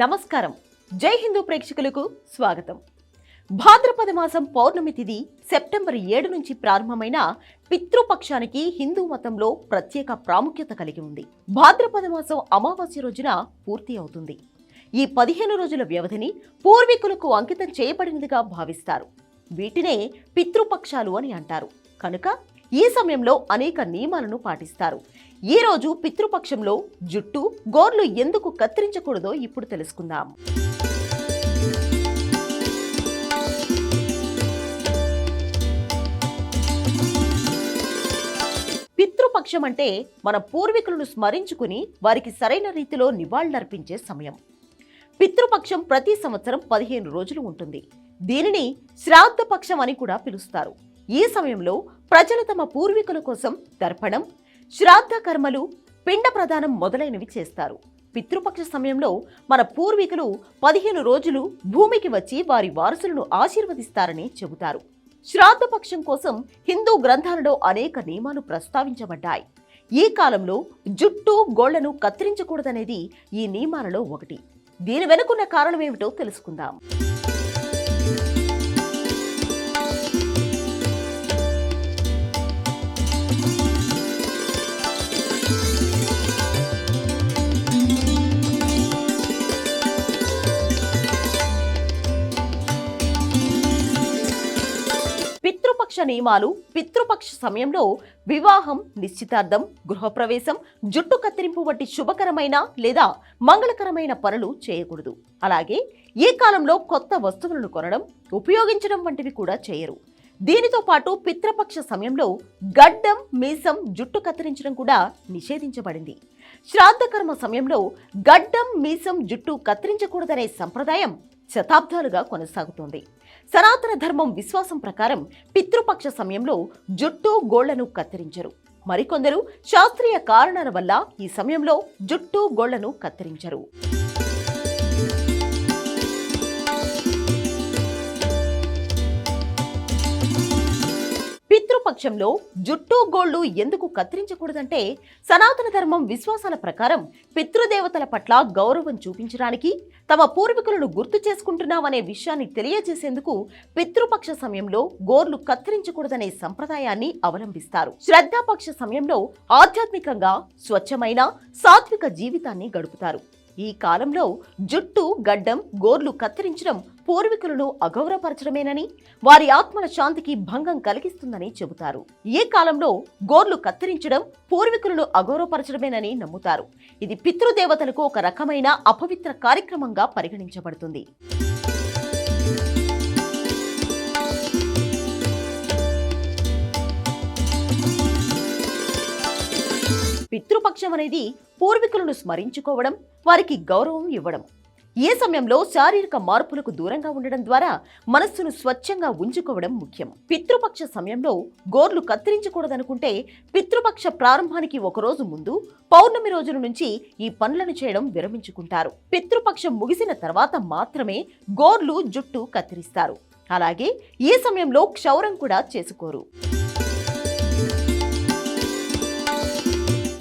నమస్కారం. జై హిందూ ప్రేక్షకులకు స్వాగతం. భాద్రపద మాసం పౌర్ణమి తిథి సెప్టెంబర్ ఏడు నుంచి ప్రారంభమైన పితృపక్షానికి హిందూ మతంలో ప్రత్యేక ప్రాముఖ్యత కలిగి ఉంది. భాద్రపద మాసం అమావాస్య రోజున పూర్తి అవుతుంది. ఈ పదిహేను రోజుల వ్యవధిని పూర్వీకులకు అంకితం చేయబడినదిగా భావిస్తారు. వీటినే పితృపక్షాలు అని అంటారు. కనుక ఈ సమయంలో అనేక నియమాలను పాటిస్తారు. ఈ రోజు పితృపక్షంలో జుట్టు గోర్లు ఎందుకు కత్తిరించకూడదో ఇప్పుడు తెలుసుకుందాం. పితృపక్షం అంటే మన పూర్వీకులను స్మరించుకుని వారికి సరైన రీతిలో నివాళులర్పించే సమయం. పితృపక్షం ప్రతి సంవత్సరం పదిహేను రోజులు ఉంటుంది. దీనిని శ్రాద్ధపక్షం అని కూడా పిలుస్తారు. ఈ సమయంలో ప్రజలు తమ పూర్వీకుల కోసం తర్పణం శ్రాద్ధ కర్మలు పిండ ప్రదానం మొదలైనవి చేస్తారు. పితృపక్ష సమయంలో మన పూర్వీకులు పదిహేను రోజులు భూమికి వచ్చి వారి వారసులను ఆశీర్వదిస్తారని చెబుతారు. శ్రాద్ధపక్షం కోసం హిందూ గ్రంథాలలో అనేక నియమాలు ప్రస్తావించబడ్డాయి. ఈ కాలంలో జుట్టు గోళ్ళను కత్తిరించకూడదనేది ఈ నియమాలలో ఒకటి. దీని వెనుకున్న కారణమేమిటో తెలుసుకుందాం. పితృపక్ష నియమాలు పితృపక్ష సమయంలో వివాహం నిశ్చితార్థం గృహప్రవేశం జుట్టు కత్తిరింపు వంటి శుభకరమైన లేదా మంగళకరమైన పనులు చేయకూడదు. అలాగే ఈ కాలంలో కొత్త వస్తువులను కొనడం ఉపయోగించడం వంటివి కూడా చేయరు. దీనితో పాటు పితృపక్ష సమయంలో గడ్డం మీసం జుట్టు కత్తిరించడం కూడా నిషేధించబడింది. శ్రాద్ధకర్మ సమయంలో గడ్డం మీసం జుట్టు కత్తిరించకూడదనే సంప్రదాయం శతాబ్దాలుగా కొనసాగుతోంది. సనాతన ధర్మం విశ్వాసం ప్రకారం పితృపక్ష సమయంలో జుట్టు గోళ్ళను కత్తిరించరు. మరికొందరు శాస్త్రీయ కారణాల వల్ల ఈ సమయంలో జుట్టు గోళ్ళను కత్తిరించరు. పక్షంలో జుట్టు గోళ్ళు ఎందుకు కత్తిరించకూడదంటే సనాతన ధర్మం విశ్వాసాల ప్రకారం పితృదేవతల పట్ల గౌరవం చూపించడానికి తమ పూర్వీకులను గుర్తు చేసుకుంటున్నామనే విషయాన్ని తెలియజేసేందుకు పితృపక్ష సమయంలో గోర్లు కత్తిరించకూడదనే సంప్రదాయాన్ని అవలంబిస్తారు. శ్రద్ధాపక్ష సమయంలో ఆధ్యాత్మికంగా స్వచ్ఛమైన సాత్విక జీవితాన్ని గడుపుతారు. ఈ కాలంలో జుట్టు గడ్డం గోర్లు కత్తిరించడం పూర్వీకులను అగౌరవపరచడమేనని వారి ఆత్మల శాంతికి భంగం కలిగిస్తుందని చెబుతారు. ఈ కాలంలో గోర్లు కత్తిరించడం పూర్వీకులను అగౌరవపరచడమేనని నమ్ముతారు. ఇది పితృదేవతలకు ఒక రకమైన అపవిత్ర కార్యక్రమంగా పరిగణించబడుతుంది. పితృపక్షం అనేది పూర్వీకులను స్మరించుకోవడం వారికి గౌరవం ఇవ్వడం. ఏ సమయంలో శారీరక మార్పులకు దూరంగా ఉండడం ద్వారా మనస్సును స్వచ్ఛంగా ఉంచుకోవడం ముఖ్యం. పితృపక్ష సమయంలో గోర్లు కత్తిరించకూడదనుకుంటే పితృపక్ష ప్రారంభానికి ఒకరోజు ముందు పౌర్ణమి రోజుల నుంచి ఈ పనులను చేయడం విరమించుకుంటారు. పితృపక్షం ముగిసిన తర్వాత మాత్రమే గోర్లు జుట్టు కత్తిరిస్తారు. అలాగే ఈ సమయంలో క్షౌరం కూడా చేసుకోరు.